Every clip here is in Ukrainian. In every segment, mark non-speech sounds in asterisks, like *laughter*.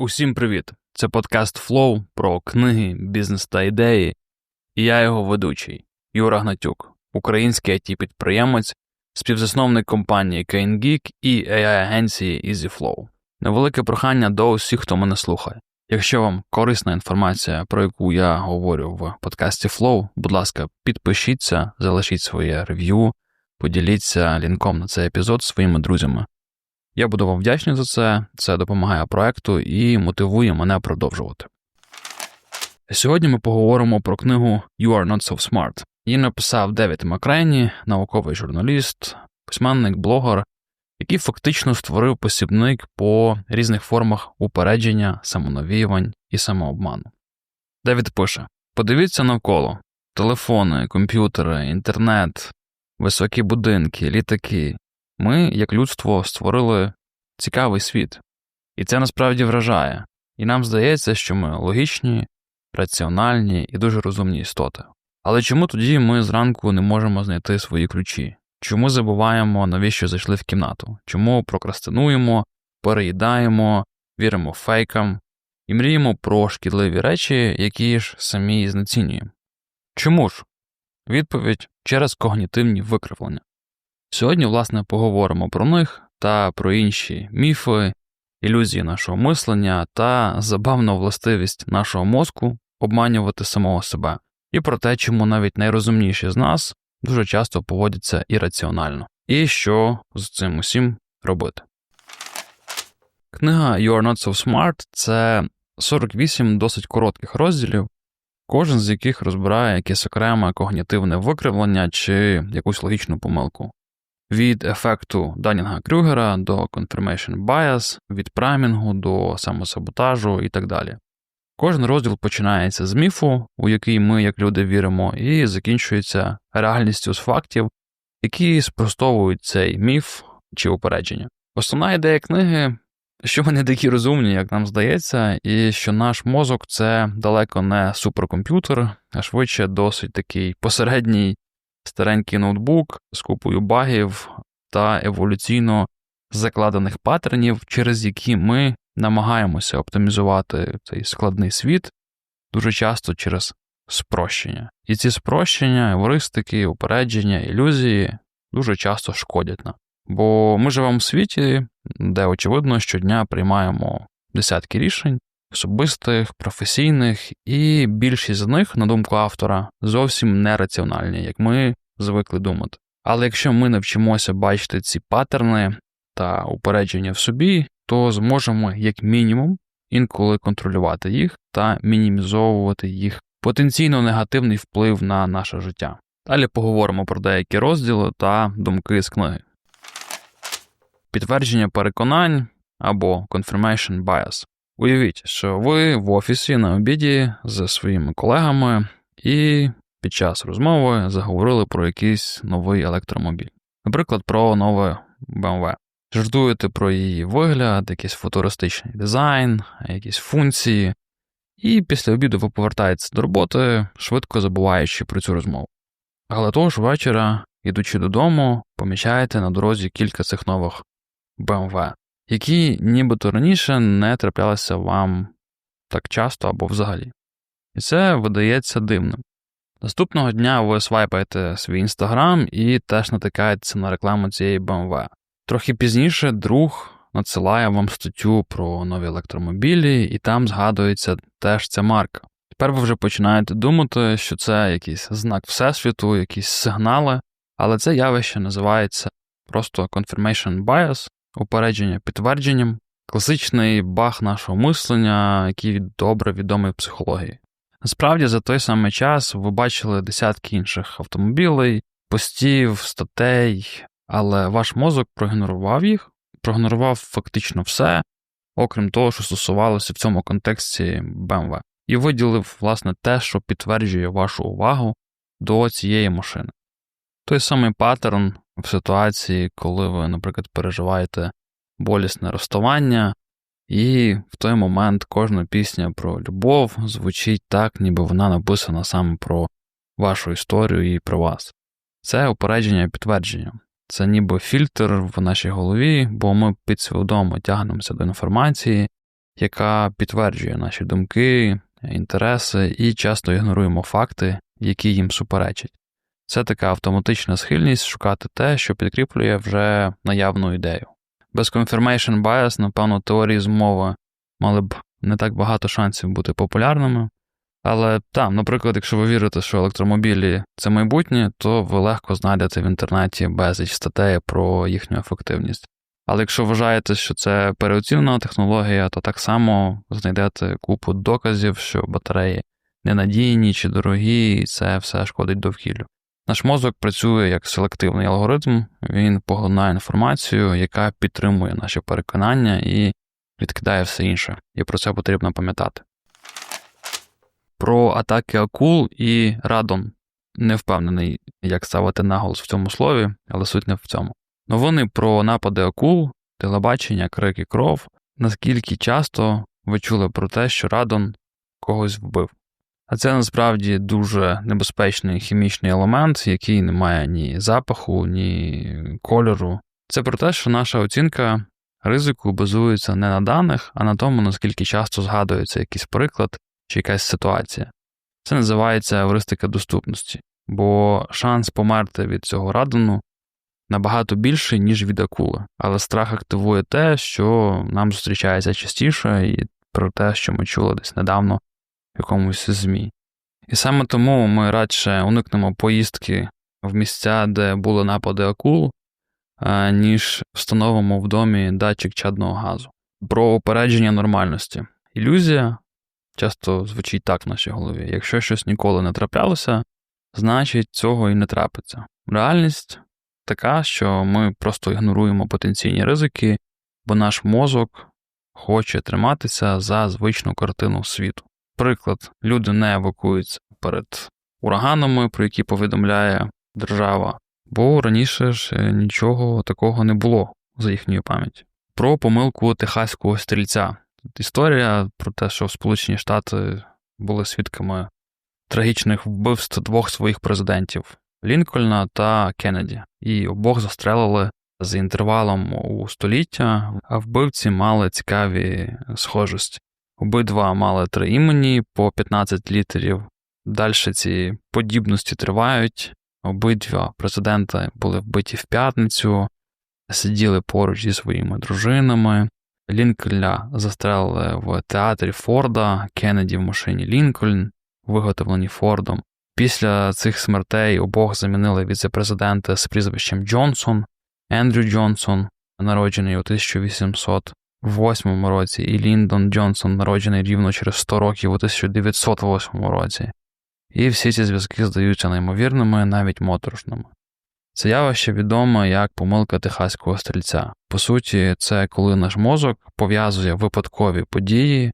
Усім привіт! Це подкаст Flow про книги, бізнес та ідеї, і я його ведучий Юра Гнатюк, український it підприємець, співзасновник компанії CaneGeek і AI-агенції EasyFlow. Невелике прохання до усіх, хто мене слухає. Якщо вам корисна інформація, про яку я говорю в подкасті Flow, будь ласка, підпишіться, залишіть своє рев'ю, поділіться лінком на цей епізод своїми друзями. Я буду вам вдячний за це, це допомагає проекту і мотивує мене продовжувати. Сьогодні ми поговоримо про книгу You Are Not So Smart. Її написав Девід Макрейні, науковий журналіст, письменник, блогер, який фактично створив посібник по різних формах упередження, самонавіювань і самообману. Девід пише: подивіться навколо телефони, комп'ютери, інтернет, високі будинки, літаки. Ми, як людство, створили цікавий світ, і це насправді вражає, і нам здається, що ми логічні, раціональні і дуже розумні істоти. Але чому тоді ми зранку не можемо знайти свої ключі? Чому забуваємо, навіщо зайшли в кімнату? Чому прокрастинуємо, переїдаємо, віримо фейкам і мріємо про шкідливі речі, які ж самі знецінюємо? Чому ж? Відповідь через когнітивні викривлення. Сьогодні, власне, поговоримо про них та про інші міфи, ілюзії нашого мислення та забавну властивість нашого мозку обманювати самого себе, і про те, чому навіть найрозумніші з нас дуже часто поводяться ірраціонально, і що з цим усім робити. Книга You Are Not So Smart це 48 досить коротких розділів, кожен з яких розбирає якесь окреме когнітивне викривлення чи якусь логічну помилку від ефекту Данінга Крюгера до confirmation bias, від праймінгу до самосаботажу і так далі. Кожен розділ починається з міфу, у який ми, як люди, віримо, і закінчується реальністю з фактів, які спростовують цей міф чи упередження. Основна ідея книги, що не такі розумні, як нам здається, і що наш мозок це далеко не суперкомп'ютер, а швидше досить такий посередній старенький ноутбук з купою багів та еволюційно закладених паттернів, через які ми намагаємося оптимізувати цей складний світ дуже часто через спрощення. І ці спрощення, евористики, упередження, ілюзії дуже часто шкодять нам. Бо ми живемо в світі, де, очевидно, щодня приймаємо десятки рішень, особистих, професійних, і більшість з них, на думку автора, зовсім нераціональні, як ми звикли думати. Але якщо ми навчимося бачити ці паттерни та упередження в собі, то зможемо, як мінімум, інколи контролювати їх та мінімізовувати їх потенційно негативний вплив на наше життя. Далі поговоримо про деякі розділи та думки з книги. Підтвердження переконань або confirmation bias. Уявіть, що ви в офісі на обіді зі своїми колегами і під час розмови заговорили про якийсь новий електромобіль, наприклад, про нове BMW. Жартуєте про її вигляд, якийсь футуристичний дизайн, якісь функції, і після обіду ви повертаєтеся до роботи, швидко забуваючи про цю розмову. Але того ж вечора, ідучи додому, помічаєте на дорозі кілька цих нових BMW, які нібито раніше не траплялися вам так часто або взагалі. І це видається дивним. Наступного дня ви свайпаєте свій інстаграм і теж натикаєтеся на рекламу цієї BMW. Трохи пізніше друг надсилає вам статтю про нові електромобілі, і там згадується теж ця марка. Тепер ви вже починаєте думати, що це якийсь знак Всесвіту, якісь сигнали, але це явище називається просто confirmation bias, упередження підтвердженням, класичний баг нашого мислення, який добре відомий в психології. Насправді, за той самий час ви бачили десятки інших автомобілей, постів, статей, але ваш мозок проігнорував їх, проігнорував фактично все, окрім того, що стосувалося в цьому контексті BMW, і виділив, власне, те, що підтверджує вашу увагу до цієї машини. Той самий паттерн в ситуації, коли ви, наприклад, переживаєте болісне розставання, і в той момент кожна пісня про любов звучить так, ніби вона написана саме про вашу історію і про вас. Це упередження і підтвердження. Це ніби фільтр в нашій голові, бо ми підсвідомо тягнемося до інформації, яка підтверджує наші думки, інтереси і часто ігноруємо факти, які їм суперечать. Це така автоматична схильність шукати те, що підкріплює вже наявну ідею. Без confirmation bias, напевно, теорії змови мали б не так багато шансів бути популярними. Але там, наприклад, якщо ви вірите, що електромобілі це майбутнє, то ви легко знайдете в інтернеті безліч статей про їхню ефективність. Але якщо вважаєте, що це переоцінена технологія, то так само знайдете купу доказів, що батареї ненадійні чи дорогі, і це все шкодить довкіллю. Наш мозок працює як селективний алгоритм, він поглинає інформацію, яка підтримує наші переконання і відкидає все інше, і про це потрібно пам'ятати. Про атаки акул і радон не впевнений, як ставити наголос в цьому слові, але суть не в цьому. Новини про напади акул, телебачення, крики кров, наскільки часто ви чули про те, що радон когось вбив. А це насправді дуже небезпечний хімічний елемент, який не має ні запаху, ні кольору. Це про те, що наша оцінка ризику базується не на даних, а на тому, наскільки часто згадується якийсь приклад чи якась ситуація. Це називається евристика доступності, бо шанс померти від цього радону набагато більший, ніж від акули. Але страх активує те, що нам зустрічається частіше, і про те, що ми чули десь недавно якомусь ЗМІ. І саме тому ми радше уникнемо поїздки в місця, де були напади акул, ніж встановимо в домі датчик чадного газу. Про упередження нормальності. Ілюзія часто звучить так в нашій голові. Якщо щось ніколи не траплялося, значить цього і не трапиться. Реальність така, що ми просто ігноруємо потенційні ризики, бо наш мозок хоче триматися за звичну картину світу. Приклад, люди не евакуються перед ураганами, про які повідомляє держава, бо раніше ж е, нічого такого не було за їхньою пам'яттю. Про помилку техаського стрільця. Історія про те, що Сполучені Штати були свідками трагічних вбивств двох своїх президентів Лінкольна та Кеннеді, і обох застрелили з інтервалом у століття, а вбивці мали цікаві схожості. Обидва мали три імені по 15 літерів. Далі ці подібності тривають. Обидва президенти були вбиті в п'ятницю, сиділи поруч зі своїми дружинами. Лінкольна застрелили в театрі Форда, Кеннеді в машині Лінкольн, виготовлені Фордом. Після цих смертей обох замінили віце-президенти з прізвищем Джонсон, Ендрю Джонсон, народжений у 1808 році, і Ліндон Джонсон, народжений рівно через 100 років у 1908 році. І всі ці зв'язки здаються неймовірними, навіть моторошними. Це явище відоме як помилка техаського стрільця. По суті, це коли наш мозок пов'язує випадкові події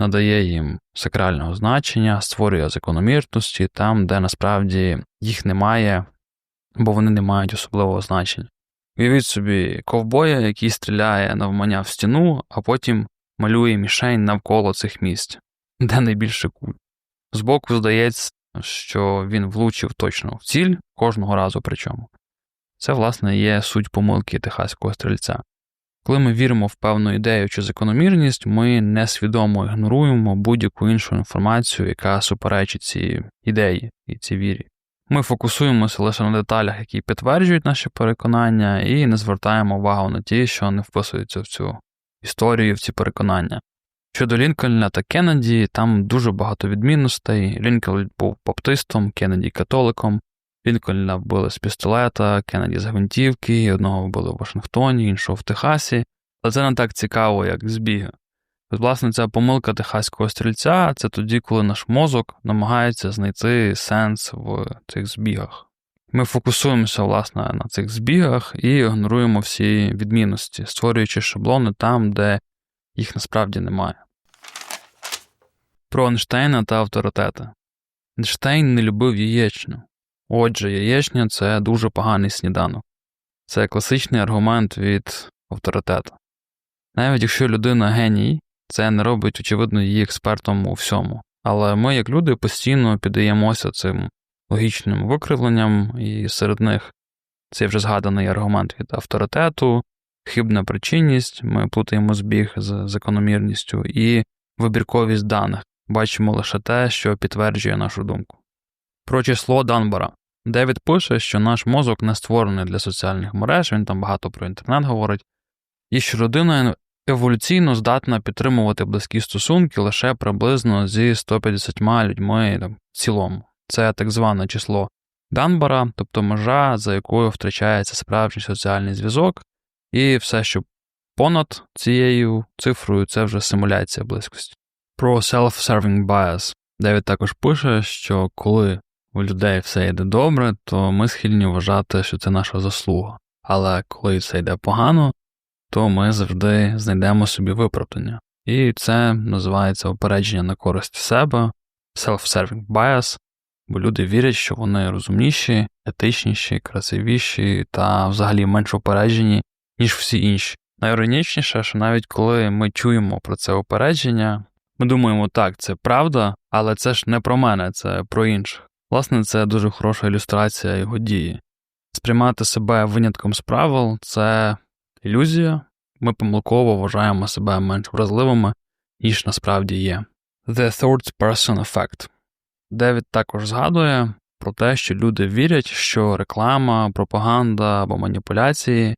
надає їм сакрального значення, створює закономірності там, де насправді їх немає, бо вони не мають особливого значення. Уявіть собі ковбоя, який стріляє навмання в стіну, а потім малює мішень навколо цих місць, *laughs* де найбільше куль. Збоку здається, що він влучив точно в ціль кожного разу причому. Це, власне, є суть помилки техаського стрільця. Коли ми віримо в певну ідею чи закономірність, ми несвідомо ігноруємо будь-яку іншу інформацію, яка суперечить цій ідеї і цій вірі. Ми фокусуємося лише на деталях, які підтверджують наші переконання, і не звертаємо увагу на ті, що не вписуються в цю історію, в ці переконання. Щодо Лінкольна та Кеннеді, там дуже багато відмінностей. Лінкольн був баптистом, Кеннеді католиком. Лінкольна вбили з пістолета, Кеннеді з гвинтівки, одного вбили в Вашингтоні, іншого в Техасі. Але це не так цікаво, як збіги. Власне, ця помилка техаського стрільця це тоді, коли наш мозок намагається знайти сенс в цих збігах. Ми фокусуємося, власне, на цих збігах і ігноруємо всі відмінності, створюючи шаблони там, де їх насправді немає. Про Ейнштейна та авторитети. Ейнштейн не любив яєчню. Отже, яєчня це дуже поганий сніданок. Це класичний аргумент від авторитету. Навіть якщо людина геній, це не робить, очевидно, її експертом у всьому. Але ми, як люди, постійно піддаємося цим логічним викривленням, і серед них цей вже згаданий аргумент від авторитету, хибна причинність, ми плутаємо збіг з закономірністю, і вибірковість даних. Бачимо лише те, що підтверджує нашу думку. Про число Данбара. Девід пише, що наш мозок не створений для соціальних мереж, він там багато про інтернет говорить, і що людина еволюційно здатна підтримувати близькі стосунки лише приблизно зі 150 людьми там, в цілому. Це так зване число Данбара, тобто межа, за якою втрачається справжній соціальний зв'язок, і все, що понад цією цифрою, це вже симуляція близькості. Про self-serving bias. Девід також пише, що коли у людей все йде добре, то ми схильні вважати, що це наша заслуга. Але коли все йде погано, то ми завжди знайдемо собі виправдання. І це називається опередження на користь себе, self-serving bias, бо люди вірять, що вони розумніші, етичніші, красивіші та взагалі менш опереджені, ніж всі інші. Найіронічніше, що навіть коли ми чуємо про це опередження, ми думаємо, так, це правда, але це ж не про мене, це про інших. Власне, це дуже хороша ілюстрація його дії. Сприймати себе винятком з правил це ілюзія, ми помилково вважаємо себе менш вразливими, ніж насправді є. The Third Person Effect. Девід також згадує про те, що люди вірять, що реклама, пропаганда або маніпуляції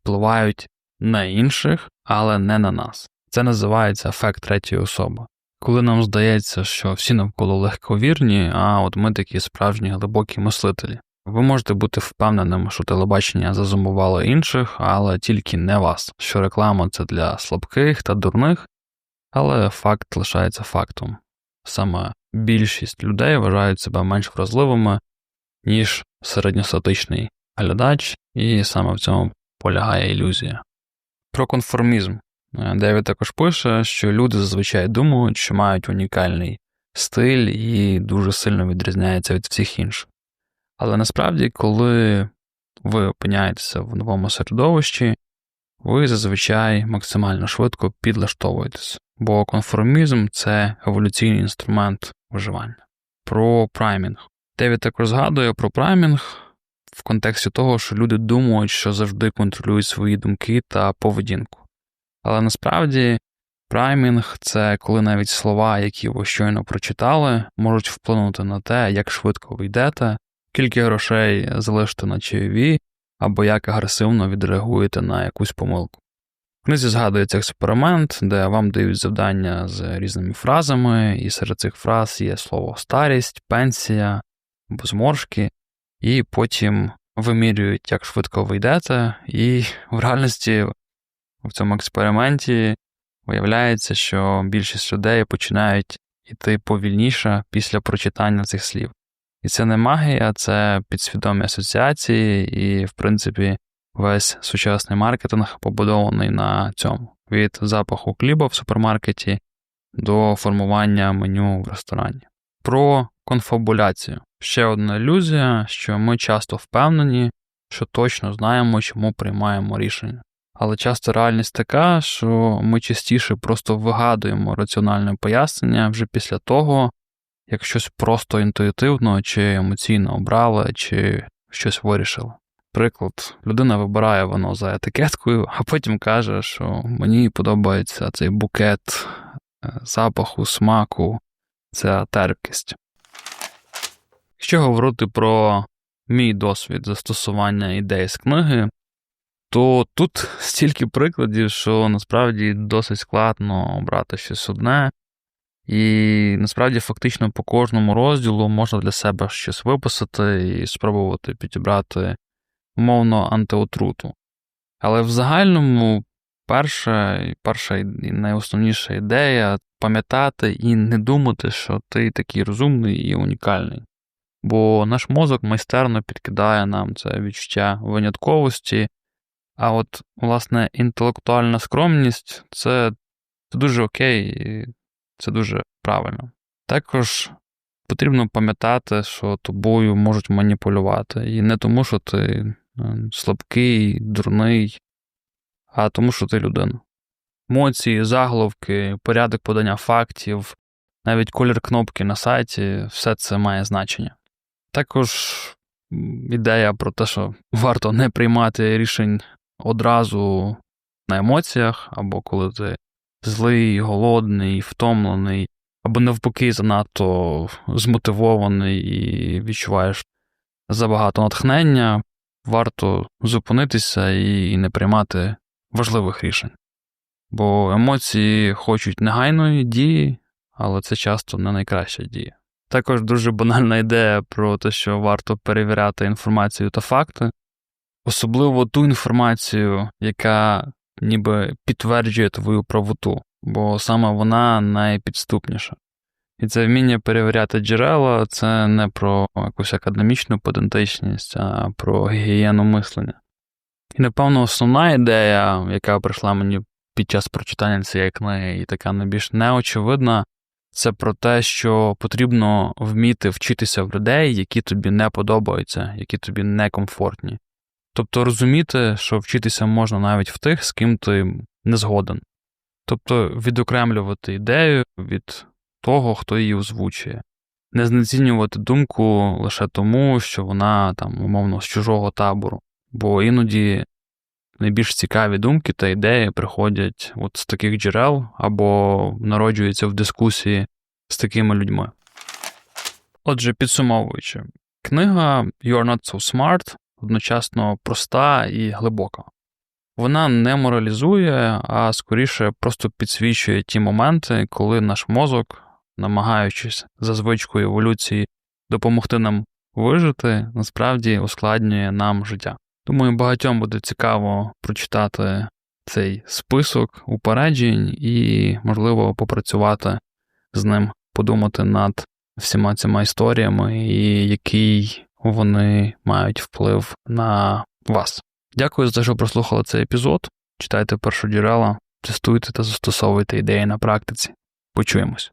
впливають на інших, але не на нас. Це називається ефект третьої особи. Коли нам здається, що всі навколо легковірні, а от ми такі справжні глибокі мислителі. Ви можете бути впевненим, що телебачення зазумувало інших, але тільки не вас, що реклама це для слабких та дурних, але факт лишається фактом. Саме більшість людей вважають себе менш вразливими, ніж середньостатичний глядач, і саме в цьому полягає ілюзія. Про конформізм. Девід також пише, що люди зазвичай думають, що мають унікальний стиль і дуже сильно відрізняються від всіх інших. Але насправді, коли ви опиняєтеся в новому середовищі, ви зазвичай максимально швидко підлаштовуєтесь, бо конформізм це еволюційний інструмент виживання. Про праймінг. Девід також згадує про праймінг в контексті того, що люди думають, що завжди контролюють свої думки та поведінку. Але насправді праймінг це коли навіть слова, які ви щойно прочитали, можуть вплинути на те, як швидко ви йдете, скільки грошей залишите на чайові, або як агресивно відреагуєте на якусь помилку. В книзі згадується експеримент, де вам дають завдання з різними фразами, і серед цих фраз є слово старість, пенсія або зморшки, і потім вимірюють, як швидко ви йдете, і в реальності в цьому експерименті виявляється, що більшість людей починають йти повільніше після прочитання цих слів. І це не магія, це підсвідомі асоціації, і, в принципі, весь сучасний маркетинг побудований на цьому: від запаху хліба в супермаркеті до формування меню в ресторані. Про конфабуляцію. Ще одна ілюзія, що ми часто впевнені, що точно знаємо, чому приймаємо рішення. Але часто реальність така, що ми частіше просто вигадуємо раціональне пояснення вже після того, як щось просто інтуїтивно чи емоційно обрали, чи щось вирішили. Приклад, людина вибирає воно за етикеткою, а потім каже, що мені подобається цей букет е, запаху, смаку, ця терпкість. Якщо говорити про мій досвід застосування ідей з книги, то тут стільки прикладів, що насправді досить складно обрати щось одне. І насправді фактично по кожному розділу можна для себе щось виписати і спробувати підібрати умовно антиотруту. Але в загальному перша перша і найосновніша ідея пам'ятати і не думати, що ти такий розумний і унікальний. Бо наш мозок майстерно підкидає нам це відчуття винятковості, а от, власне, інтелектуальна скромність це дуже окей. Це дуже правильно. Також потрібно пам'ятати, що тобою можуть маніпулювати. І не тому, що ти е, слабкий, дурний, а тому, що ти людина. Емоції, заголовки, порядок подання фактів, навіть колір кнопки на сайті все це має значення. Також ідея про те, що варто не приймати рішень одразу на емоціях, або коли ти злий, голодний, втомлений, або навпаки, занадто змотивований і відчуваєш забагато натхнення, варто зупинитися і не приймати важливих рішень. Бо емоції хочуть негайної дії, але це часто не найкраща дія. Також дуже банальна ідея про те, що варто перевіряти інформацію та факти, особливо ту інформацію, яка ніби підтверджує твою правоту, бо саме вона найпідступніша. І це вміння перевіряти джерела це не про якусь академічну педантичність, а про гігієну мислення. І, напевно, основна ідея, яка прийшла мені під час прочитання цієї книги, і така найбільш неочевидна, це про те, що потрібно вміти вчитися в людей, які тобі не подобаються, які тобі некомфортні. Тобто розуміти, що вчитися можна навіть в тих, з ким ти не згоден. Тобто відокремлювати ідею від того, хто її озвучує, не знецінювати думку лише тому, що вона там, умовно, з чужого табору, бо іноді найбільш цікаві думки та ідеї приходять от з таких джерел або народжуються в дискусії з такими людьми. Отже, підсумовуючи, книга You're Not So Smart одночасно проста і глибока. Вона не моралізує, а скоріше просто підсвічує ті моменти, коли наш мозок, намагаючись за звичкою еволюції допомогти нам вижити, насправді ускладнює нам життя. Думаю, багатьом буде цікаво прочитати цей список упереджень і, можливо, попрацювати з ним, подумати над всіма цими історіями і який вони мають вплив на вас. Дякую за те, що прослухали цей епізод. Читайте першоджерела, тестуйте та застосовуйте ідеї на практиці. Почуємось.